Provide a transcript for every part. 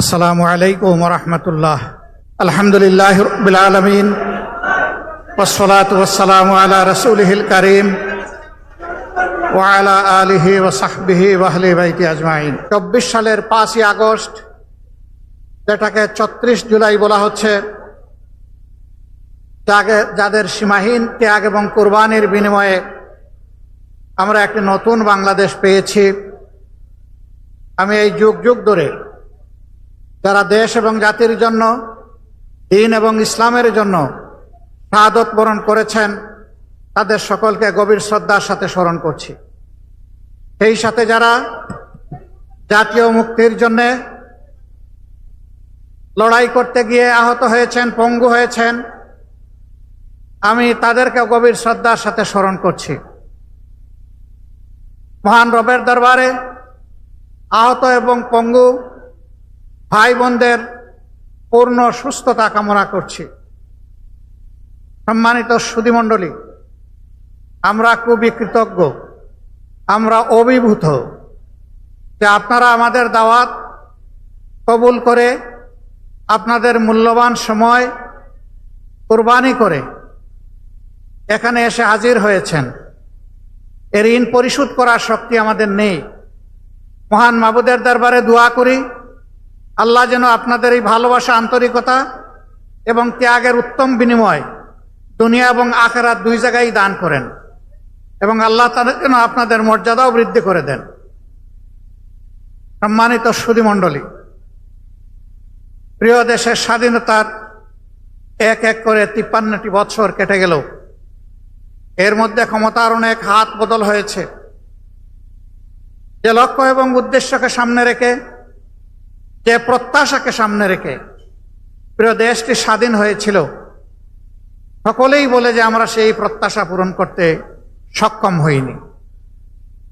আসসালামু আলাইকুম রহমতুল্লাহ। আলহামদুলিল্লাহ রবিল আলমিন। ওসলাত ওসালাম আলা রসুলহিল করিম। ওয়ালা আলিহি ও সাহবিহি ওয়াহলি বাইতি আজমাইন। চব্বিশ সালের পাঁচই আগস্ট, যেটাকে ছত্রিশ জুলাই বলা হচ্ছে যাদের সীমাহীন ত্যাগ এবং কোরবানির বিনিময়ে আমরা একটি নতুন বাংলাদেশ পেয়েছি। আমি এই যুগ যুগ ধরে যারা দেশ এবং জাতির জন্য, দিন এবং ইসলামের জন্য শাহাদত বরণ করেছেন, তাদের সকলকে গভীর শ্রদ্ধার সাথে স্মরণ করছি। সেই সাথে যারা জাতীয় মুক্তির জন্য লড়াই করতে গিয়ে আহত হয়েছেন, পঙ্গু হয়েছেন, আমি তাদেরকে গভীর শ্রদ্ধার সাথে স্মরণ করছি। মহান রবের দরবারে আহত এবং পঙ্গু ভাই বোনদের পূর্ণ সুস্থতা কামনা করছি। সম্মানিত সুধীমণ্ডলী, আমরা খুবই কৃতজ্ঞ, আমরা অভিভূত যে আপনারা আমাদের দাওয়াত কবুল করে, আপনাদের মূল্যবান সময় কোরবানি করে এখানে এসে হাজির হয়েছেন। এর ঋণ পরিশোধ করার শক্তি আমাদের নেই। মহান মাবুদের দরবারে দোয়া করি। আল্লাহ যেন আপনাদের এই ভালোবাসা, আন্তরিকতা এবং ত্যাগের উত্তম বিনিময় দুনিয়া এবং আখেরাত দুই জায়গায় দান করেন এবং আল্লাহ তাদের যেন আপনাদের মর্যাদাও বৃদ্ধি করে দেন। সম্মানিত সুধীমণ্ডলী, প্রিয় দেশের স্বাধীনতার এক এক করে তিপ্পান্নটি বৎসর কেটে গেল এর মধ্যে ক্ষমতার অনেক হাত বদল হয়েছে। যে লক্ষ্য এবং উদ্দেশ্যকে সামনে রেখে যে প্রত্যাশাকে সামনে রেখে প্রিয় দেশটি স্বাধীন হয়েছিল, সকলেই বলে যে আমরা সেই প্রত্যাশা পূরণ করতে সক্ষম হইনি।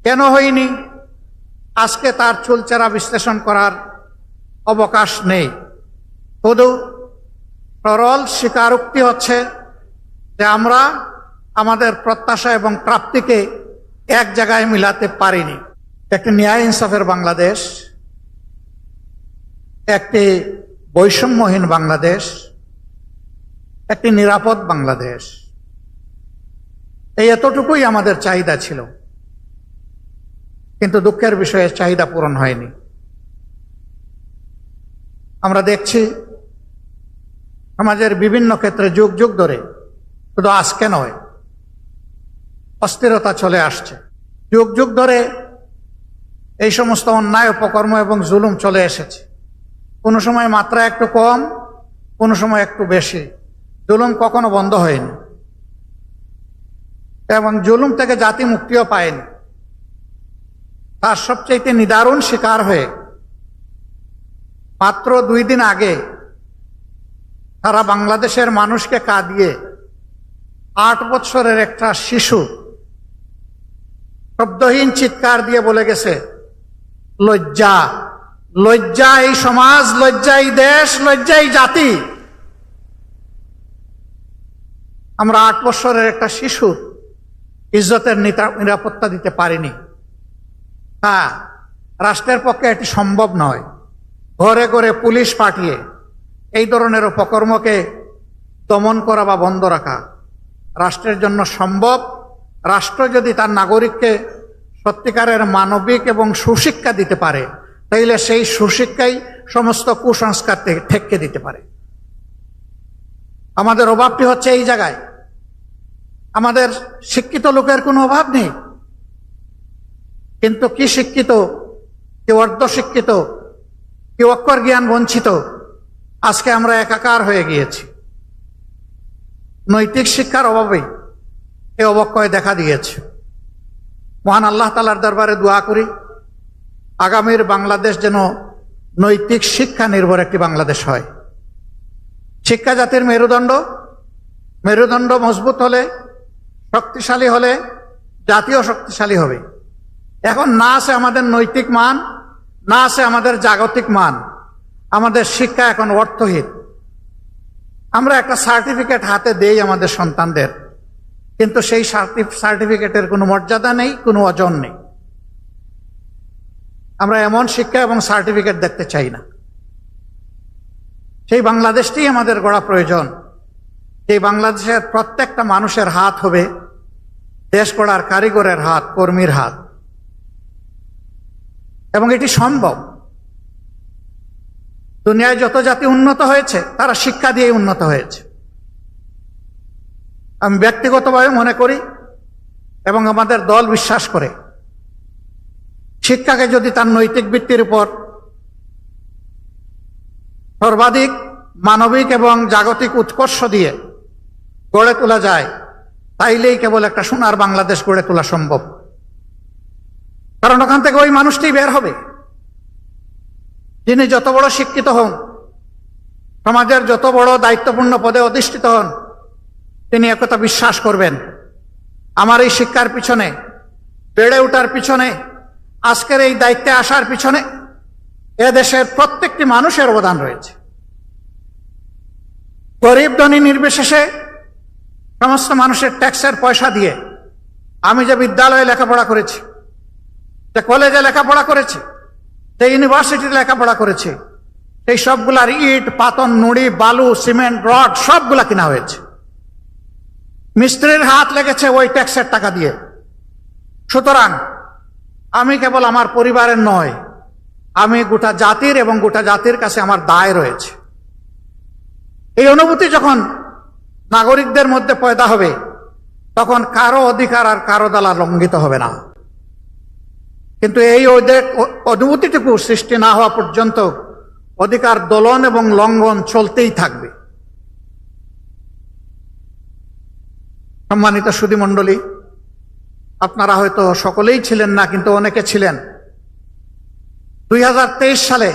কেন হইনি? আজকে তার চুলচেরা বিশ্লেষণ করার অবকাশ নেই। শুধু সরল স্বীকারোক্তি হচ্ছে যে আমরা আমাদের প্রত্যাশা এবং প্রাপ্তিকে এক জায়গায় মিলাতে পারিনি। একটি ন্যায় ইনসাফের বাংলাদেশ। একটি বৈষম্যহীন বাংলাদেশ, একটি নিরাপদ বাংলাদেশ। এই এতটুকুই আমাদের চাহিদা ছিল। কিন্তু দুঃখের বিষয়ে চাহিদা পূরণ হয়নি। আমরা দেখছি, সমাজের বিভিন্ন ক্ষেত্রে যুগ যুগ ধরে শুধু আজকে নয়, অস্থিরতা চলে আসছে। যুগ যুগ ধরে এই সমস্ত অন্যায় উপকর্ম এবং জুলুম চলে এসেছে। কোনো সময় মাত্রা একটু কম, কোনো সময় একটু বেশি। জুলুম কখনো বন্ধ হয়নি। এবং জুলুম থেকে জাতি মুক্তিও পায়নি। তার সবচেয়ে নিদারুণ শিকার হয়ে মাত্র দুই দিন আগে তারা বাংলাদেশের মানুষকে কাঁদিয়ে আট বছরের একটা শিশু শব্দহীন চিৎকার দিয়ে বলে গেছে, লজ্জা। লজ্জা এই সমাজ লজ্জা এই দেশ লজ্জা এই জাতি। আমরা আট বছরের একটা শিশু, ইজ্জতের নিরাপত্তা দিতে পারিনি। হ্যাঁ রাষ্ট্রের পক্ষে এটি সম্ভব নয়। ঘরে ঘরে পুলিশ পাঠিয়ে এই ধরনের অপকর্মকে দমন করা বা বন্ধ রাখা রাষ্ট্রের জন্য সম্ভব। রাষ্ট্র যদি তার নাগরিককে সত্যিকারের মানবিক এবং সুশিক্ষা দিতে পারে তাইলে সেই সুশিক্ষাই সমস্ত কুসংস্কার থেকে দিতে পারে। আমাদের অভাবটি হচ্ছে এই জায়গায়। আমাদের শিক্ষিত লোকের কোনো অভাব নেই। কিন্তু কি শিক্ষিত কেউ অর্ধ শিক্ষিত কেউ অক্ষর জ্ঞান বঞ্চিত, আজকে আমরা একাকার হয়ে গিয়েছি। নৈতিক শিক্ষার অভাবে এ অবক্ষয় দেখা দিয়েছে। মহান আল্লাহ তালার দরবারে দোয়া করি। আগামীর বাংলাদেশ যেন নৈতিক শিক্ষা নির্ভর একটি বাংলাদেশ হয়। শিক্ষা জাতির মেরুদণ্ড মেরুদণ্ড মজবুত হলে, শক্তিশালী হলে, জাতীয় শক্তিশালী হবে। এখন না আছে আমাদের নৈতিক মান, না আছে আমাদের জাগতিক মান। আমাদের শিক্ষা এখন অর্থহীন। আমরা একটা সার্টিফিকেট হাতে দেই আমাদের সন্তানদের, কিন্তু সেই সার্টিফিকেটের কোনো মর্যাদা নেই, কোনো অজন নেই। আমরা এমন শিক্ষা এবং সার্টিফিকেট দেখতে চাই না। সেই বাংলাদেশটি আমাদের গড়া প্রয়োজন। এই বাংলাদেশের প্রত্যেকটা মানুষের হাত হবে দেশ গড়ার কারিগরের হাত, কর্মীর হাত। এবং এটি সম্ভব। দুনিয়ায় যত জাতি উন্নত হয়েছে, তারা শিক্ষা দিয়ে উন্নত হয়েছে। আমি ব্যক্তিগতভাবে মনে করি এবং আমাদের দল বিশ্বাস করে শিক্ষাকে যদি তার নৈতিক ভিত্তির উপর সর্বাধিক মানবিক এবং জাগতিক উৎকর্ষ দিয়ে গড়ে তোলা যায়, তাইলেই কেবল একটা সোনার বাংলাদেশ গড়ে তোলা সম্ভব। কারণ ওখান থেকে ওই মানুষটি বের হবে। যিনি যত বড় শিক্ষিত হন, সমাজের যত বড় দায়িত্বপূর্ণ পদে অধিষ্ঠিত হন, তিনি একথা বিশ্বাস করবেন। আমার এই শিক্ষার পিছনে, বেড়ে ওঠার পিছনে আজকের এই দায়িত্বে আসার পিছনে এ দেশের প্রত্যেকটি মানুষের অবদান রয়েছে। গরিব ধনী নির্বিশেষে সমস্ত মানুষের ট্যাক্সের পয়সা দিয়ে আমি যে বিদ্যালয়ে লেখাপড়া করেছি, যে কলেজে লেখাপড়া করেছি, যে ইউনিভার্সিটিতে লেখাপড়া করেছি, সেই সবগুলার ইট পাতন নুড়ি, বালু, সিমেন্ট, রড সবগুলা কিনা হয়েছে। মিস্ত্রির হাত লেগেছে ওই ট্যাক্সের টাকা দিয়ে। সুতরাং আমি কেবল আমার পরিবারের নয়, আমি গোটা জাতির এবং গোটা জাতির কাছে আমার দায় রয়েছে। এই অনুভূতি যখন নাগরিকদের মধ্যে পয়দা হবে, তখন কারও অধিকার আর কারও দ্বারা লঙ্ঘিত হবে না। কিন্তু এই অনুভূতিটুকু সৃষ্টি না হওয়া পর্যন্ত অধিকার দোলন এবং লঙ্ঘন চলতেই থাকবে। সম্মানিত সুদী মণ্ডলী আপনারা হয়তো সকলেই ছিলেন না, কিন্তু অনেকে ছিলেন। দুই হাজার তেইশ সালে,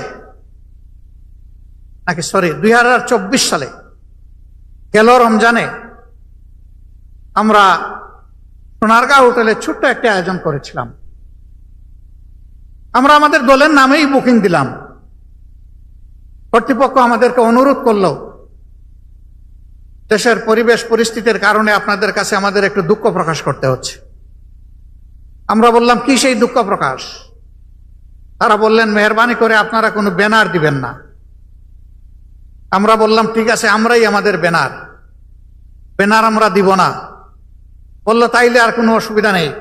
নাকি সরি, দুই চব্বিশ সালে গেল রমজানে আমরা সোনারগাঁও হোটেলে ছোট্ট একটা আয়োজন করেছিলাম। আমরা আমাদের দলের নামেই বুকিং দিলাম। কর্তৃপক্ষ আমাদেরকে অনুরোধ করল, দেশের পরিবেশ পরিস্থিতির কারণে আপনাদের কাছে আমাদের একটু দুঃখ প্রকাশ করতে হচ্ছে। আমরা বললাম, কি সেই দুঃখ প্রকাশ? তারা বললেন, মেহরবানি করে আপনারা কোনো ব্যানার দিবেন না। আমরা বললাম, ঠিক আছে, আমরাই আমাদের ব্যানার। ব্যানার আমরা দিব না। বলল, তাইলে আর কোনো অসুবিধা নেই।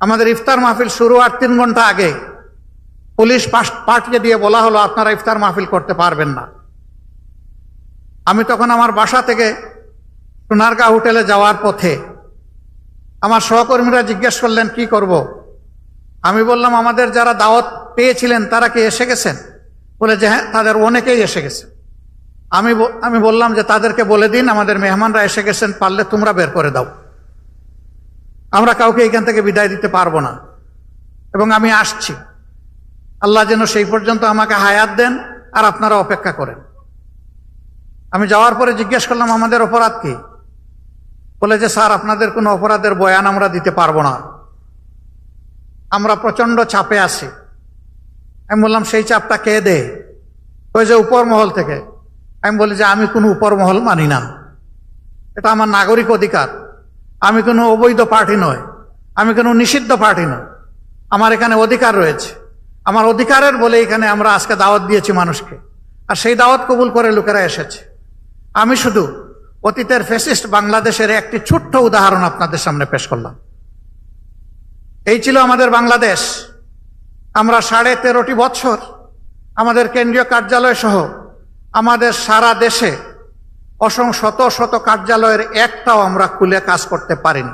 আমাদের ইফতার মাহফিল শুরু আর তিন ঘণ্টা আগে। পুলিশ পাঠিয়ে দিয়ে বলা হলো, আপনারা ইফতার মাহফিল করতে পারবেন না। আমি তখন আমার বাসা থেকে সোনারগাঁ হোটেলে যাওয়ার পথে আমার সহকর্মীরা জিজ্ঞেস করলেন, কি করব। আমি বললাম, আমাদের যারা দাওয়াত পেয়েছিলেন, তারা কি এসে গেছেন? বলে যে হ্যাঁ তাদের অনেকেই এসে গেছে। আমি আমি বললাম যে, তাদেরকে বলে দিন, আমাদের মেহমানরা এসে গেছেন, পারলে তোমরা বের করে দাও। আমরা কাউকে এখান থেকে বিদায় দিতে পারব না। এবং আমি আসছি। আল্লাহ যেন সেই পর্যন্ত আমাকে হায়াত দেন আর আপনারা অপেক্ষা করেন। আমি যাওয়ার পরে জিজ্ঞেস করলাম, আমাদের অপরাধ কি? বলে যে, স্যার, আপনাদের কোনো অপরাধের বয়ান আমরা দিতে পারব না। আমরা প্রচণ্ড চাপে আছি। আমি বললাম, সেই চাপটা কে দে ওই যে উপর মহল থেকে। আমি বলি যে, আমি কোনো উপর মহল মানি না। এটা আমার নাগরিক অধিকার। আমি কোনো অবৈধ পার্টি নয় আমি কোনো নিষিদ্ধ পার্টি নয় আমার এখানে অধিকার রয়েছে। আমার অধিকারের বলে এখানে আমরা আজকে দাওয়াত দিয়েছি মানুষকে। আর সেই দাওয়াত কবুল করে লোকেরা এসেছে। আমি শুধু অতীতের ফেসিস্ট বাংলাদেশের একটি ছোট্ট উদাহরণ আপনাদের সামনে পেশ করলাম। এই ছিল আমাদের বাংলাদেশ। আমরা সাড়ে তেরোটি বছর আমাদের কেন্দ্রীয় কার্যালয় সহ আমাদের সারা দেশে অসং শত শত কার্যালয়ের একটাও আমরা খুলে কাজ করতে পারিনি।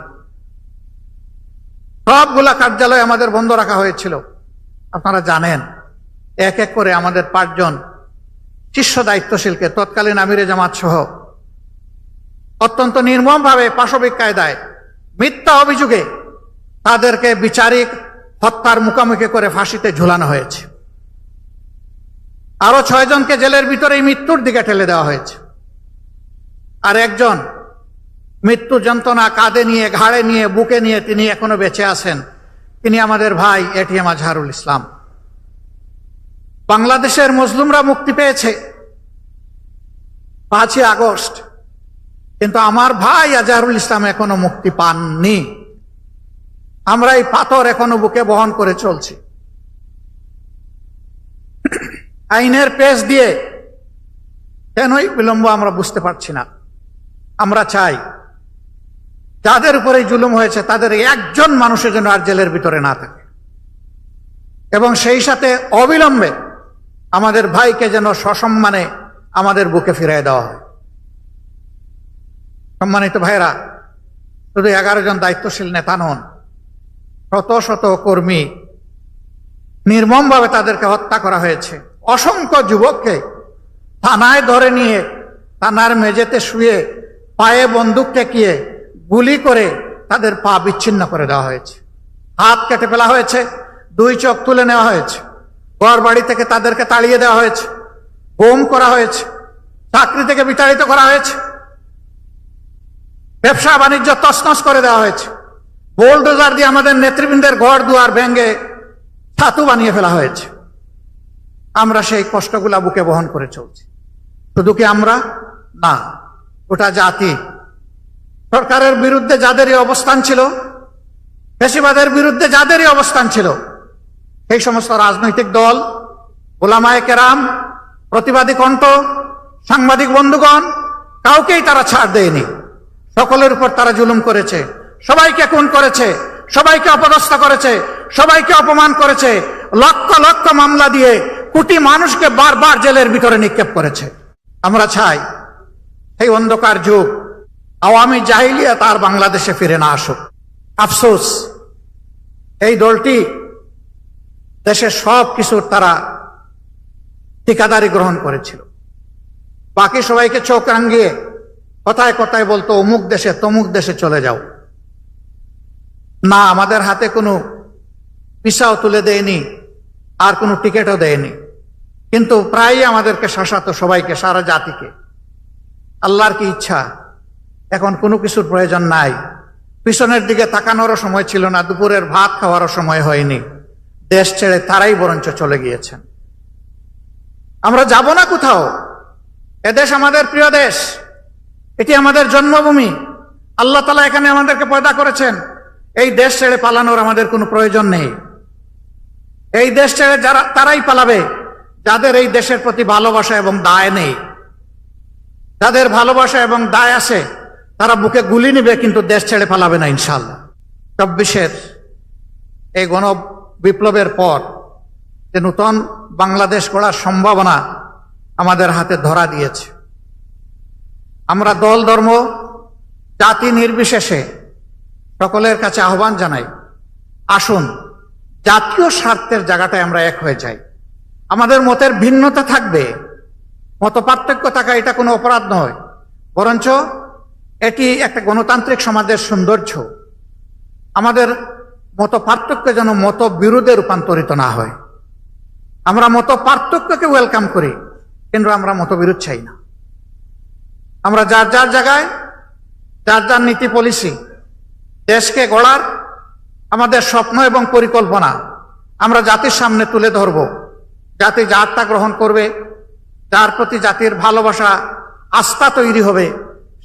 সবগুলা কার্যালয় আমাদের বন্ধ রাখা হয়েছিল। আপনারা জানেন, এক এক করে আমাদের পাঁচজন শীর্ষ দায়িত্বশীলকে তৎকালীন আমিরে জামাত সহ অত্যন্ত নির্মমভাবে পাশবিক কায়দায় মিথ্যা অভিযোগে তাদেরকে বিচারিক হত্যার মুখোমুখি করে ফাঁসিতে ঝুলানো হয়েছে। আরও ছয়জনকে জেলের ভিতরেই মৃত্যুর দিকে ঠেলে দেওয়া হয়েছে। আর একজন মৃত্যু যন্ত্রণা কাঁধে নিয়ে, ঘাড়ে নিয়ে, বুকে নিয়ে তিনি এখনও বেঁচে আছেন। তিনি আমাদের ভাই এটিএম আজহারুল ইসলাম। বাংলাদেশের মুসলিমরা মুক্তি পেয়েছে পাঁচই আগস্ট। কিন্তু আমার ভাই আজহারুল ইসলাম এখনও মুক্তি পাননি। আমরা এই পাথর এখনও বুকে বহন করে চলছি। আইনের পেশ দিয়ে কেনই বিলম্ব আমরা বুঝতে পারছি না। আমরা চাই, যাদের উপরে জুলুম হয়েছে, তাদের একজন মানুষের জন্য আর জেলের ভিতরে না থাকে। এবং সেই সাথে অবিলম্বে আমাদের ভাইকে যেন সসম্মানে আমাদের বুকে ফিরিয়ে দেওয়া হয়। সম্মানিত ভাইরা শুধু এগারো জন দায়িত্বশীল নেতা নন, শত শত কর্মী নির্মমভাবে তাদেরকে হত্যা করা হয়েছে। অসংখ্য যুবককে থানায় ধরে নিয়ে, থানার মেঝেতে শুয়ে, পায়ে বন্দুক টেকিয়ে গুলি করে তাদের পা বিচ্ছিন্ন করে দেওয়া হয়েছে। হাত কেটে ফেলা হয়েছে, দুই চোখ তুলে নেওয়া হয়েছে ঘর বাড়ি থেকে তাদেরকে তাড়িয়ে দেওয়া হয়েছে বোম করা হয়েছে, চাকরি থেকে বিতাড়িত করা হয়েছে। ব্যবসা বাণিজ্য তছনছ করে দেওয়া হয়েছে। বোলডোজার দিয়ে আমাদের নেতৃবৃন্দের ঘর দুয়ার ভেঙ্গে ছাতু বানিয়ে ফেলা হয়েছে। আমরা সেই কষ্টগুলা বুকে বহন করে চলছি। শুধু কি আমরা? না ওটা জাতি। সরকারের বিরুদ্ধে যাদেরই অবস্থান ছিল পেশিবাদের বিরুদ্ধে যাদেরই অবস্থান ছিল এই সমস্ত রাজনৈতিক দল গোলামায় কেরাম, প্রতিবাদী কণ্ঠ, সাংবাদিক বন্ধুগণ, কাউকেই তারা ছাড় দেয়নি। সকলের উপর তারা জুলুম করেছে। সবাইকে খুন করেছে, সবাইকে অপদস্থ করেছে, সবাইকে অপমান করেছে, লক্ষ লক্ষ মামলা দিয়ে কোটি মানুষকে বারবার জেলের ভিতরে নিক্ষেপ করেছে। আমরা চাই, এই অন্ধকার যুগ, আওয়ামী জাহিলিয়া তার বাংলাদেশে ফিরে না আসুক। আফসোস, এই দলটি দেশের সব কিছুর তারা ঠিকাদারি গ্রহণ করেছিল। বাকি সবাইকে চোখ রাঙ্গিয়ে কথায় কথায় বলতো, অমুক দেশে, তমুক দেশে চলে যাও। না, আমাদের হাতে কোনো পিসাও তুলে দেয়নি, আর কোনো টিকিটও দেয়নি। কিন্তু প্রায়ই আমাদেরকে শাসাতো সবাইকে, সারা জাতিকে। আল্লাহর কি ইচ্ছা? এখন কোনো কিছুর প্রয়োজন নাই। পিছনের দিকে তাকানোরও সময় ছিল না, দুপুরের ভাত খাওয়ারও সময় হয়নি। দেশ ছেড়ে তারাই বরঞ্চ চলে গিয়েছেন। আমরা যাব না কোথাও। এদেশ আমাদের প্রিয় দেশ। এটি আমাদের জন্মভূমি। আল্লাহ তালা এখানে আমাদেরকে পয়দা করেছেন। এই দেশ ছেড়ে পালানোর আমাদের কোনো প্রয়োজন নেই। এই দেশ ছেড়ে যারা তারাই পালাবে। যাদের এই দেশের প্রতি ভালোবাসা এবং দায় নেই। যাদের ভালোবাসা এবং দায় আছে, তারা বুকে গুলি নিবে, কিন্তু দেশ ছেড়ে পালাবে না ইনশাল্লাহ চব্বিশের এই গণ বিপ্লবের পর যে নূতন বাংলাদেশ গড়ার সম্ভাবনা আমাদের হাতে ধরা দিয়েছে। আমরা দল, ধর্ম, জাতি নির্বিশেষে সকলের কাছে আহ্বান জানাই, আসুন, জাতীয় স্বার্থের জায়গাটায় আমরা এক হয়ে যাই। আমাদের মতের ভিন্নতা থাকবে মত পার্থক্য থাকা এটা কোনো অপরাধ নয়। বরঞ্চ এটি একটা গণতান্ত্রিক সমাজের সৌন্দর্য। আমাদের মত পার্থক্য যেন মত বিরোধে রূপান্তরিত না হয়। আমরা মত পার্থক্যকে ওয়েলকাম করি, কিন্তু আমরা মতবিরোধ চাই না। আমরা যার যার জায়গায়, যার যার নীতি পলিসি দেশকে গড়ার আমাদের স্বপ্ন এবং পরিকল্পনা আমরা জাতির সামনে তুলে ধরব। জাতি যারটা গ্রহণ করবে, যার প্রতি জাতির ভালোবাসা, আস্থা তৈরি হবে,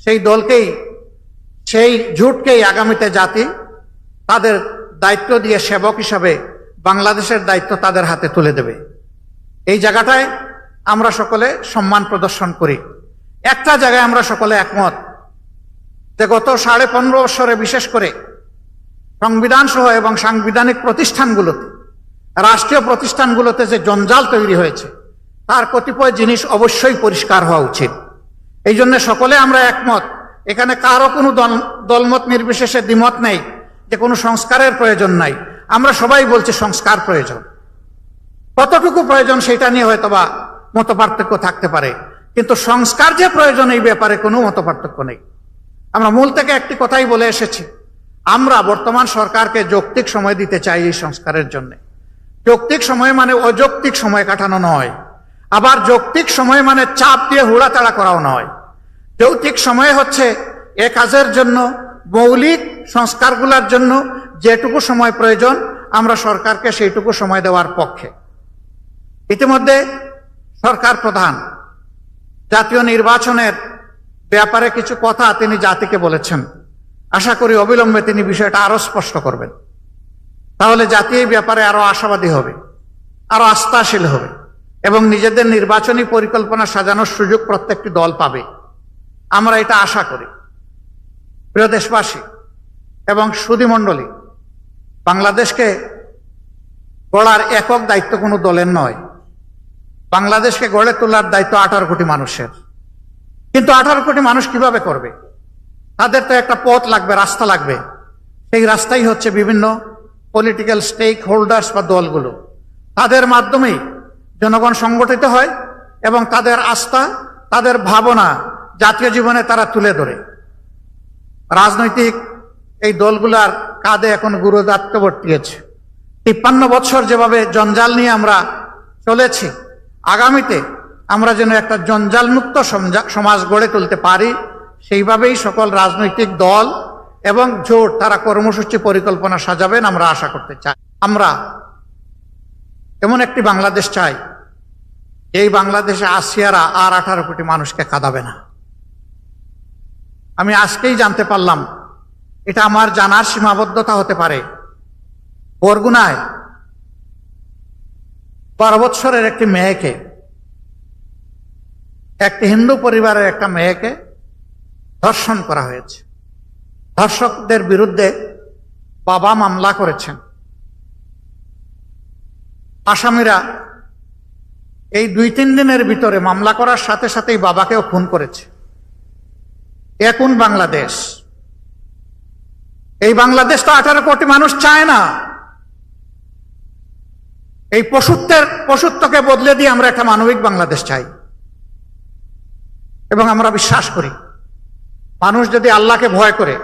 সেই দলকেই, সেই জোটকেই আগামীতে জাতি তাদের দায়িত্ব দিয়ে সেবক হিসাবে বাংলাদেশের দায়িত্ব তাদের হাতে তুলে দেবে। এই জায়গাটায় আমরা সকলে সম্মান প্রদর্শন করি। একটা জায়গায় আমরা সকলে একমত যে গত সাড়ে পনেরো বছরে বিশেষ করে সংবিধান সহ এবং সাংবিধানিক প্রতিষ্ঠানগুলোতে, রাষ্ট্রীয় প্রতিষ্ঠানগুলোতে যে জঞ্জাল তৈরি হয়েছে, তার কতিপয় জিনিস অবশ্যই পরিষ্কার হওয়া উচিত। এই জন্য সকলে আমরা একমত। এখানে কারও কোনো দল, দলমত নির্বিশেষে দ্বিমত নেই, যে কোনো সংস্কারের প্রয়োজন নাই। আমরা সবাই বলছি সংস্কার প্রয়োজন। কতটুকু প্রয়োজন সেটা নিয়ে হয়তোবা মত পার্থক্য থাকতে পারে। কিন্তু সংস্কার যে প্রয়োজন এই ব্যাপারে কোনো মত পার্থক্য নেই। আমরা মূল থেকে একটি কথাই বলে এসেছি। আমরা বর্তমান সরকারকে যৌক্তিক সময় দিতে চাই এই সংস্কারের জন্য। যৌক্তিক সময় মানে অযৌক্তিক সময় কাটানো নয়। আবার যৌক্তিক সময় মানে চাপ দিয়ে হুড়াতাড়া করাও নয়। যৌক্তিক সময় হচ্ছে এ কাজের জন্য, মৌলিক সংস্কারগুলোর জন্য যেটুকু সময় প্রয়োজন, আমরা সরকারকে সেইটুকু সময় দেওয়ার পক্ষে। ইতিমধ্যে সরকার প্রধান। জাতীয় নির্বাচনের ব্যাপারে কিছু কথা তিনি জাতিকে বলেছেন। আশা করি অবিলম্বে তিনি বিষয়টা আরও স্পষ্ট করবেন। তাহলে জাতি এই ব্যাপারে আরও আশাবাদী হবে আরও আস্থাশীল হবে এবং নিজেদের নির্বাচনী পরিকল্পনা সাজানোর সুযোগ প্রত্যেকটি দল পাবে। আমরা এটা আশা করি। প্রিয় দেশবাসী এবং সুধীমণ্ডলী বাংলাদেশকে গড়ার একক দায়িত্ব কোনো দলের নয়। বাংলাদেশকে গড়ে তোলার দায়িত্ব আঠারো কোটি মানুষের। কিন্তু আঠারো কোটি মানুষ কীভাবে করবে? তাদের তো একটা পথ লাগবে, রাস্তা লাগবে। সেই রাস্তাই হচ্ছে বিভিন্ন পলিটিক্যাল স্টেক হোল্ডার্স বা দলগুলো। তাদের মাধ্যমেই জনগণ সংগঠিত হয় এবং তাদের আস্থা, তাদের ভাবনা জাতীয় জীবনে তারা তুলে ধরে। রাজনৈতিক এই দলগুলার কাঁধে এখন গুরুদাত্ত বর্তিয়েছে। তিপ্পান্ন বছর যেভাবে জঞ্জাল নিয়ে আমরা চলেছি আগামীতে আমরা যেন একটা জঞ্জালমুক্ত সমজা- গড়ে তুলতে পারি, সেইভাবেই সকল রাজনৈতিক দল এবং জোট তারা কর্মসূচি পরিকল্পনা সাজাবেন আমরা আশা করতে চাই। আমরা এমন একটি বাংলাদেশ চাই এই বাংলাদেশে আসিয়ারা আর আঠারো কোটি মানুষকে কাঁদাবে না। আমি আজকেই জানতে পারলাম, এটা আমার জানার সীমাবদ্ধতা হতে পারে। বরগুনায় বারো বৎসরের একটি মেয়েকে, একটি হিন্দু পরিবারের একটা মেয়েকে ধর্ষণ করা হয়েছে। ধর্ষকদের বিরুদ্ধে বাবা মামলা করেছেন। আসামিরা এই দুই তিন দিনের ভিতরে মামলা করার সাথে সাথেই বাবাকেও খুন করেছে। এখন বাংলাদেশ? এই বাংলাদেশ তো আঠারো কোটি মানুষ চায় না। এই পশুত্বের, পশুত্বকে বদলে দিয়ে আমরা একটা মানবিক বাংলাদেশ চাই। এবং আমরা বিশ্বাস করি, মানুষ যদি আল্লাহকে ভয় করে,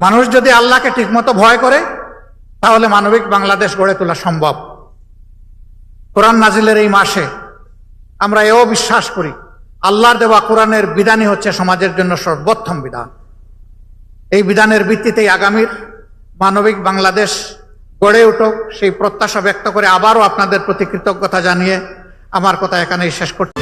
মানুষ যদি আল্লাহকে ঠিকমতো ভয় করে, তাহলে মানবিক বাংলাদেশ গড়ে তোলা সম্ভব। কোরআন নাজিলের এই মাসে আমরা এও বিশ্বাস করি, আল্লাহর দেওয়া কোরআনের বিধানই হচ্ছে সমাজের জন্য সর্বোত্তম বিধান। এই বিধানের ভিত্তিতেই আগামীর মানবিক বাংলাদেশ গড়ে উঠুক সেই প্রত্যাশা ব্যক্ত করে আবারও আপনাদের প্রতি কৃতজ্ঞতা জানিয়ে আমার কথা এখানেই শেষ করছি।